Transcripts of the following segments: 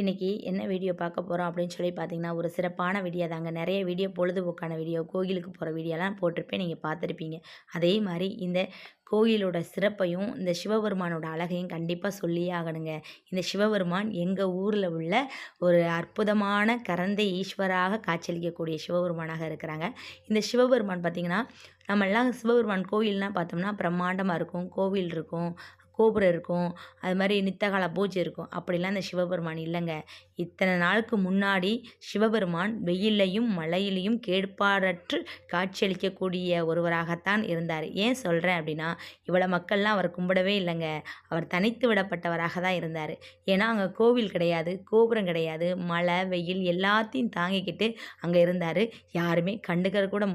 இன்னைக்கு என்ன வீடியோ பார்க்க போகிறோம் அப்படின்னு சொல்லி பார்த்தீங்கன்னா ஒரு சிறப்பான வீடியோ தாங்க. நிறைய வீடியோ பொழுதுபோக்கான வீடியோ கோயிலுக்கு போகிற வீடியோலாம் போட்டிருப்பேன். நீங்கள் பார்த்துருப்பீங்க. அதே மாதிரி இந்த கோயிலோட சிறப்பையும் இந்த சிவபெருமானோட அழகையும் கண்டிப்பாக சொல்லியே ஆகணுங்க. இந்த சிவபெருமான் எங்கள் ஊரில் உள்ள ஒரு அற்புதமான கரந்தை ஈஸ்வராக காட்சியளிக்கக்கூடிய சிவபெருமானாக இருக்கிறாங்க. இந்த சிவபெருமான் பார்த்திங்கன்னா நம்மெல்லாம் சிவபெருமான் கோயில்னால் பார்த்தோம்னா பிரம்மாண்டமாக இருக்கும் கோவில் இருக்கும். கோபுரம் இருக்கும். அது மாதிரி நித்தகால பூஜை இருக்கும். அப்படிலாம் அந்த சிவபெருமான் இல்லைங்க. இத்தனை நாளுக்கு முன்னாடி சிவபெருமான் வெயில்லையும் மழையிலையும் கேட்பாரற்று காட்சியளிக்கக்கூடிய ஒருவராகத்தான் இருந்தார். ஏன் சொல்கிறேன் அப்படின்னா இவ்வளோ மக்கள்லாம் அவர் கும்பிடவே இல்லைங்க. அவர் தனித்து விடப்பட்டவராக தான் இருந்தார். ஏன்னா அங்கே கோவில் கிடையாது கோபுரம் கிடையாது மழை வெயில் எல்லாத்தையும் தாங்கிக்கிட்டு அங்கே இருந்தார். யாருமே கண்டுக்கிற கூட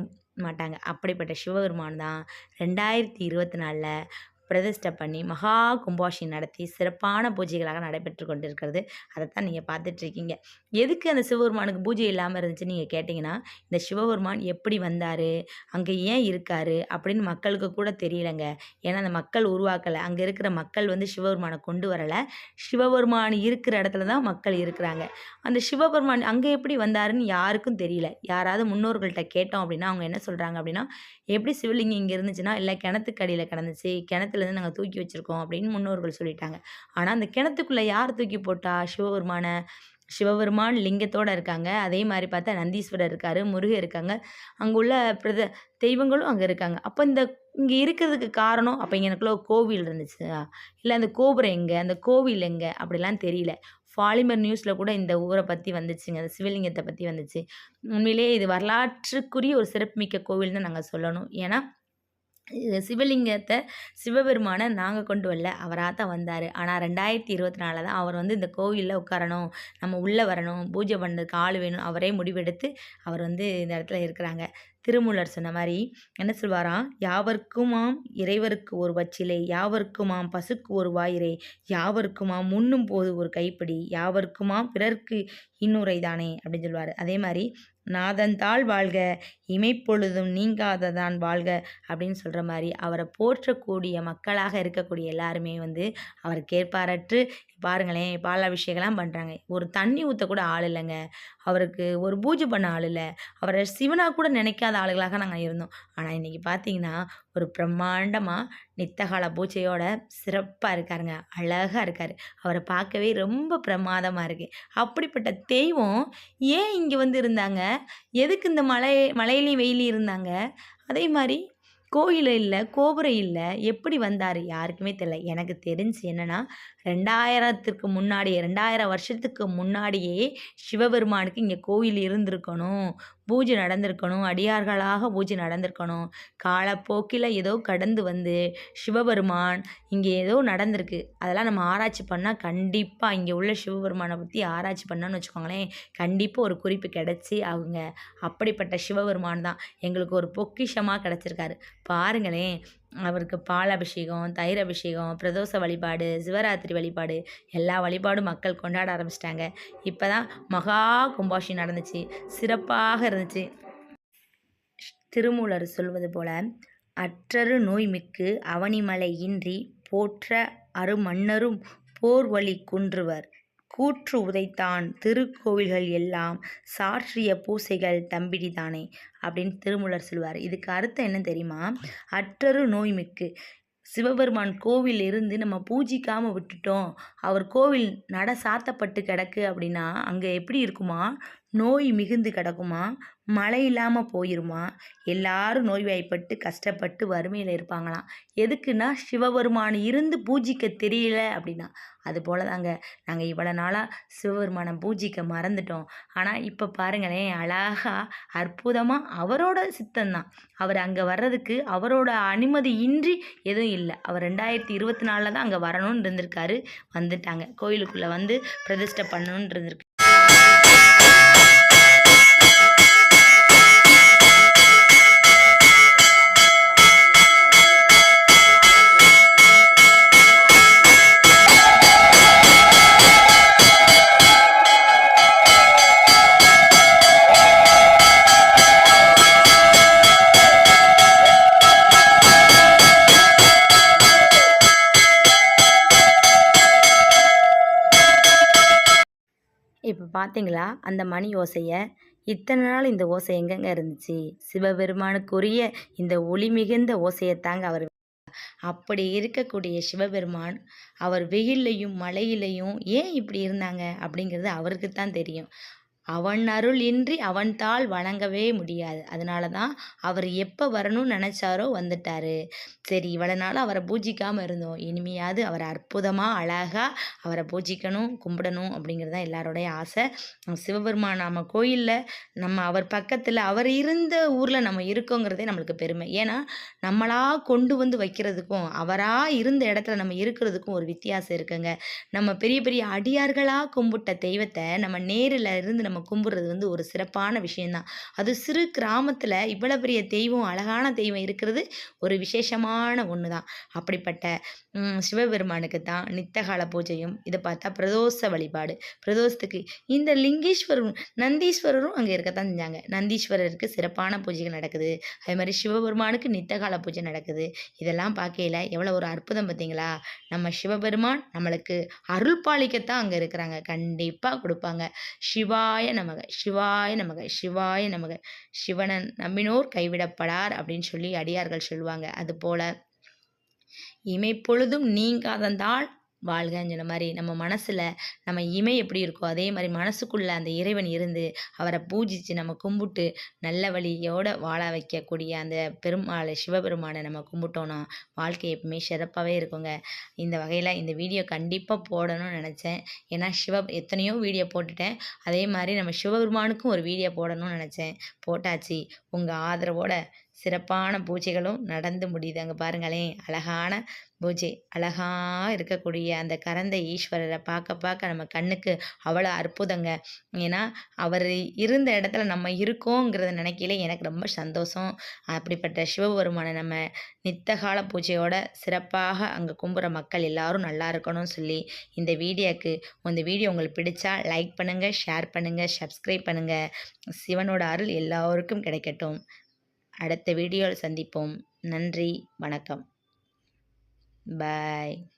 மாட்டாங்க. அப்படிப்பட்ட சிவபெருமான் தான். ரெண்டாயிரத்தி இருபத்தி நாலில் பிரதிஷ்டை பண்ணி மகா கும்பாஷி நடத்தி சிறப்பான பூஜைகளாக நடைபெற்று கொண்டிருக்கிறது. அதைத்தான் நீங்கள் பார்த்துட்ருக்கீங்க. எதுக்கு அந்த சிவபெருமானுக்கு பூஜை இல்லாமல் இருந்துச்சு நீங்கள் கேட்டிங்கன்னா இந்த சிவபெருமான் எப்படி வந்தார் அங்கே ஏன் இருக்கார் அப்படின்னு மக்களுக்கு கூட தெரியலைங்க. ஏன்னா அந்த மக்கள் உருவாக்கலை. அங்கே இருக்கிற மக்கள் வந்து சிவபெருமானை கொண்டு வரலை. சிவபெருமான் இருக்கிற இடத்துல தான் மக்கள் இருக்கிறாங்க. அந்த சிவபெருமான் அங்கே எப்படி வந்தாருன்னு யாருக்கும் தெரியல. யாராவது முன்னோர்கள்ட்ட கேட்டோம் அப்படின்னா அவங்க என்ன சொல்கிறாங்க அப்படின்னா எப்படி சிவலிங்கம் இங்கே இருந்துச்சுன்னா இல்லை கிணத்துக்கடியில் கிடந்துச்சு கிணத்துலேருந்து நாங்கள் தூக்கி வச்சுருக்கோம் அப்படின்னு முன்னோர்கள் சொல்லிட்டாங்க. ஆனால் அந்த கிணத்துக்குள்ளே யார் தூக்கி போட்டா? சிவபெருமான சிவபெருமான் லிங்கத்தோடு இருக்காங்க. அதே மாதிரி பார்த்தா நந்தீஸ்வரர் இருக்கார் முருகர் இருக்காங்க. அங்கே உள்ள பிரத தெய்வங்களும் அங்கே இருக்காங்க. அப்போ இந்த இங்கே இருக்கிறதுக்கு காரணம் அப்போ இங்கே எனக்குள்ள கோவில் இருந்துச்சு? இல்லை அந்த கோபுரம் எங்கே? அந்த கோவில் எங்கே? அப்படிலாம் தெரியல. ஃபாலிமர் நியூஸில் கூட இந்த ஊரை பற்றி வந்துச்சுங்க. அந்த சிவலிங்கத்தை பற்றி வந்துச்சு. உண்மையிலேயே இது வரலாற்றுக்குரிய ஒரு சிறப்புமிக்க கோவில்னு நாங்கள் சொல்லணும். ஏன்னா சிவலிங்கத்தை சிவபெருமானை நாங்கள் கொண்டு வரல அவராக தான் வந்தார். ஆனால் ரெண்டாயிரத்தி இருபத்தி நாலில் தான் அவர் வந்து இந்த கோவிலில் உட்காரணும் நம்ம உள்ளே வரணும் பூஜை பண்ணுறதுக்கு ஆள் வேணும் அவரே முடிவெடுத்து அவர் வந்து இந்த இடத்துல இருக்கிறாங்க. திருமூலர் சொன்ன மாதிரி என்ன சொல்வாராம்? யாவர்க்குமாம் இறைவருக்கு ஒரு வச்சிலை யாவர்க்குமாம் பசுக்கு ஒரு வாயிரை யாவர்க்குமாம் முன்னும் போது ஒரு கைப்பிடி யாவர்க்குமாம் பிறர்க்கு இன்னுரை தானே அப்படின்னு சொல்லுவார் அதே மாதிரி நாதந்தாள் வாழ்க இமைப்பொழுதும் நீங்காததான் வாழ்க அப்படின்னு சொல்கிற மாதிரி அவரை போற்றக்கூடிய மக்களாக இருக்கக்கூடிய எல்லாருமே வந்து அவர் கேட்பாரற்று பாருங்களேன் பாலாபிஷேகம்லாம் பண்ணுறாங்க ஒரு தண்ணி ஊற்ற கூட ஆள் இல்லைங்க. அவருக்கு ஒரு பூஜை பண்ண ஆள் இல்லை. அவரை சிவனாக கூட நினைக்காத ஆளுகளாக நாங்கள் இருந்தோம். ஆனால் இன்றைக்கி பார்த்தீங்கன்னா ஒரு பிரம்மாண்டமாக நித்தகால பூஜையோட சிறப்பாக இருக்காருங்க. அழகாக இருக்கார். அவரை பார்க்கவே ரொம்ப பிரமாதமாக இருக்குது அப்படிப்பட்ட தெய்வம் ஏன் இங்கே வந்து இருந்தாங்க? எதுக்கு இந்த மலை மலையிலையும் வெயிலையும் இருந்தாங்க? அதே மாதிரி கோயில் இல்லை கோபுரம் இல்லை எப்படி வந்தார் யாருக்குமே தெரியல. எனக்கு தெரிஞ்சு என்னென்னா ரெண்டாயிரத்துக்கு முன்னாடி ரெண்டாயிரம் வருஷத்துக்கு முன்னாடியே சிவபெருமானுக்கு இங்கே கோயில் இருந்திருக்கணும். பூஜை நடந்திருக்கணும். அடியார்களாக பூஜை நடந்திருக்கணும். காலப்போக்கில் ஏதோ கடந்து வந்து சிவபெருமான் இங்கே ஏதோ நடந்திருக்கு. அதெல்லாம் நம்ம ஆராய்ச்சி பண்ணால் கண்டிப்பாக இங்கே உள்ள சிவபெருமானை பற்றி ஆராய்ச்சி பண்ணோன்னு வச்சுக்கோங்களேன். கண்டிப்பாக ஒரு குறிப்பு கிடச்சி அவங்க அப்படிப்பட்ட சிவபெருமான் தான். எங்களுக்கு ஒரு பொக்கிஷமாக கிடச்சிருக்காரு. பாருங்களேன். அவருக்கு பால் அபிஷேகம் தயிர் அபிஷேகம் பிரதோஷ வழிபாடு சிவராத்திரி வழிபாடு எல்லா வழிபாடும் மக்கள் கொண்டாட ஆரம்பிச்சிட்டாங்க. இப்போ தான் மகா கும்பாஷி நடந்துச்சு. சிறப்பாக இருந்துச்சு. திருமூலர் சொல்வது போல அற்றரு நோய் மிக்கு அவனிமலை இன்றி போற்ற அருமன்னரும் போர்வழி குன்றுவர். கூற்று உதைத்தான் திருக்கோவில்கள் எல்லாம் சாற்றிய பூசைகள் தம்பிடிதானே அப்படின்னு திருமூலர் சொல்வார். இதுக்கு அர்த்தம் என்ன தெரியுமா? அற்றரு நோய்மிக்கு. சிவபெருமான் கோவில் இருந்து நம்ம பூஜிக்காமல் விட்டுட்டோம். அவர் கோவில் நட சாத்தப்பட்டு கிடக்கு அப்படின்னா அங்கே எப்படி இருக்குமா? நோய் மிகுந்து கிடக்குமா? மழை இல்லாமல் போயிருமா? எல்லாரும் நோய்வாய்ப்பட்டு கஷ்டப்பட்டு வறுமையில் இருப்பாங்களாம். எதுக்குன்னா சிவபெருமான் இருந்து பூஜிக்க தெரியல அப்படின்னா. அது போல தாங்க நாங்கள் இவ்வளோ நாளாக சிவபெருமானை பூஜிக்க மறந்துட்டோம். ஆனால் இப்போ பாருங்களேன் அழகாக அற்புதமாக அவரோட சித்தந்தான் அவர் அங்கே வர்றதுக்கு அவரோட அனுமதி இன்றி எதுவும் இல்லை. அவர் ரெண்டாயிரத்தி இருபத்தி நாலில் தான் அங்கே வரணும்னு இருந்திருக்காரு. வந்துட்டாங்க. கோயிலுக்குள்ளே வந்து பிரதிஷ்டை பண்ணணுன்னு இருந்திருக்கு. பார்த்தீங்களா அந்த மணி ஓசையை? இத்தனை நாள் இந்த ஓசை எங்கெங்க இருந்துச்சு? சிவபெருமானுக்குரிய இந்த ஒளி மிகுந்த ஓசையைத்தாங்க அவர் அப்படி இருக்கக்கூடிய சிவபெருமான் அவர் வெயில்லையும் மழையிலையும் ஏன் இப்படி இருந்தாங்க? அப்படிங்கிறது அவருக்கு தான் தெரியும். அவன் அருள் இன்றி அவன் தாள் வணங்கவே முடியாது. அதனால தான் அவர் எப்போ வரணும்னு நினச்சாரோ வந்துட்டாரு. சரி இவ்வளோ நாள் அவரை பூஜிக்காமல் இருந்தோம். இனிமையாவது அவரை அற்புதமாக அழகாக அவரை பூஜிக்கணும் கும்பிடணும் அப்படிங்கிறது தான் எல்லாரோடைய ஆசை. சிவபெருமான் நம்ம கோயிலில் நம்ம அவர் பக்கத்தில் அவர் இருந்த ஊரில் நம்ம இருக்கோங்கிறதே நம்மளுக்கு பெருமை. ஏன்னா நம்மளாக கொண்டு வந்து வைக்கிறதுக்கும் அவராக இருந்த இடத்துல நம்ம இருக்கிறதுக்கும் ஒரு வித்தியாசம் இருக்குங்க. நம்ம பெரிய பெரிய அடியார்களாக கும்பிட்ட தெய்வத்தை நம்ம நேரில் இருந்து நம்ம நம்ம கும்பிட்றது வந்து ஒரு சிறப்பான விஷயந்தான். அது சிறு கிராமத்தில் இவ்வளோ பெரிய தெய்வம் அழகான தெய்வம் இருக்கிறது ஒரு விசேஷமான ஒன்று தான் அப்படிப்பட்ட சிவபெருமானுக்கு தான் நித்தகால பூஜையும் இதை பார்த்தா பிரதோஷ வழிபாடு பிரதோஷத்துக்கு இந்த லிங்கேஸ்வரரும் நந்தீஸ்வரரும் அங்கே இருக்கத்தான் செஞ்சாங்க. நந்தீஸ்வரருக்கு சிறப்பான பூஜைகள் நடக்குது. அதே மாதிரி சிவபெருமானுக்கு நித்தகால பூஜை நடக்குது. இதெல்லாம் பார்க்கையில் எவ்வளோ ஒரு அற்புதம் பார்த்தீங்களா? நம்ம சிவபெருமான் நம்மளுக்கு அருள் பாலிக்கத்தான் அங்கே இருக்கிறாங்க. கண்டிப்பாக கொடுப்பாங்க. சிவாய நமக சிவாய நமக சிவாய நமக. சிவனன் நம்பினோர் கைவிடப்படார் அப்படின்னு சொல்லி அடியார்கள் சொல்லுவாங்க. அதுபோல் இமைப்பொழுதும் நீங்காதந்தால் வாழ்கன்னு சொன்ன மாதிரி நம்ம மனசில் நம்ம இமை எப்படி இருக்கோ அதே மாதிரி மனசுக்குள்ளே அந்த இறைவன் இருந்து அவரை பூஜித்து நம்ம கும்பிட்டு நல்ல வழியோடு வாழ வைக்கக்கூடிய அந்த பெருமாளை சிவபெருமானை நம்ம கும்பிட்டோன்னா வாழ்க்கை எப்பவுமே சிறப்பாகவே இருக்குங்க. இந்த வகையில் இந்த வீடியோ கண்டிப்பாக போடணும்னு நினச்சேன். ஏன்னா சிவ எத்தனையோ வீடியோ போட்டுட்டேன். அதே மாதிரி நம்ம சிவபெருமானுக்கும் ஒரு வீடியோ போடணும்னு நினச்சேன். போட்டாச்சு. உங்கள் ஆதரவோட சிறப்பான பூஜைகளும் நடந்து முடியுது. அங்கே பாருங்களேன் அழகான பூஜை. அழகாக இருக்கக்கூடிய அந்த கரந்த ஈஸ்வரரை பார்க்க பார்க்க நம்ம கண்ணுக்கு அவ்வளோ அற்புதங்க. ஏன்னா அவர் இருந்த இடத்துல நம்ம இருக்கோங்கிறத நினைக்கல எனக்கு ரொம்ப சந்தோஷம். அப்படிப்பட்ட சிவபெருமானை நம்ம நித்தகால பூஜையோட சிறப்பாக அங்கே கும்புற மக்கள் எல்லாரும் நல்லா இருக்கணும்னு சொல்லி இந்த வீடியோக்கு இந்த வீடியோ உங்களுக்கு பிடிச்சா லைக் பண்ணுங்கள் ஷேர் பண்ணுங்கள் சப்ஸ்கிரைப் பண்ணுங்கள் சிவனோட அருள் எல்லோருக்கும் கிடைக்கட்டும். அடுத்த வீடியோவில் சந்திப்போம். நன்றி. வணக்கம். பாய்